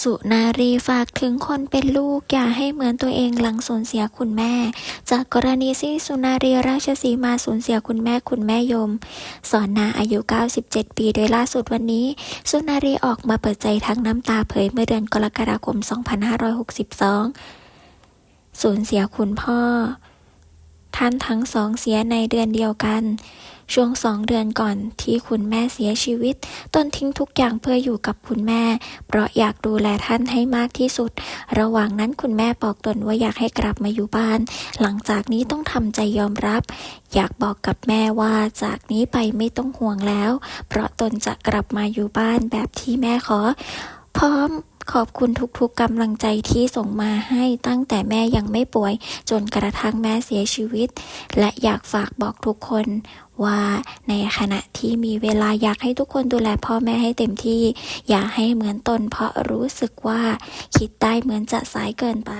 สุนารีฝากถึงคนเป็นลูกอย่าให้เหมือนตัวเองหลังสูญเสียคุณแม่ จากกรณีที่สุนารีราชสีมาสูญเสียคุณแม่คุณแม่ยม สอนนาอายุ 97 ปีโดยล่าสุดวันนี้ สุนารีออกมาเปิดใจทั้งน้ำตาเผยเมื่อเดือนกรกฎาคม 2562 สูญเสียคุณพ่อ ท่านทั้งสองเสียในเดือนเดียวกัน ช่วงสองเดือนก่อนที่คุณแม่เสียชีวิต ตนทิ้งทุกอย่างเพื่ออยู่กับคุณแม่ เพราะอยากดูแลท่านให้มากที่สุด ระหว่างนั้นคุณแม่บอกตนว่าอยากให้กลับมาอยู่บ้าน หลังจากนี้ต้องทำใจยอมรับ อยากบอกกับแม่ว่าจากนี้ไปไม่ต้องห่วงแล้ว เพราะตนจะกลับมาอยู่บ้านแบบที่แม่ขอ พร้อมขอบคุณทุกๆกำลังใจที่ส่งมาให้ตั้งแต่แม่ยังไม่ป่วย จนกระทั่งแม่เสียชีวิต และอยากฝากบอกทุกคนว่าในขณะที่มีเวลาอยากให้ทุกคนดูแลพ่อแม่ให้เต็มที่ อย่าให้เหมือนตนเพราะรู้สึกว่าคิดได้เหมือนจะสายเกินไป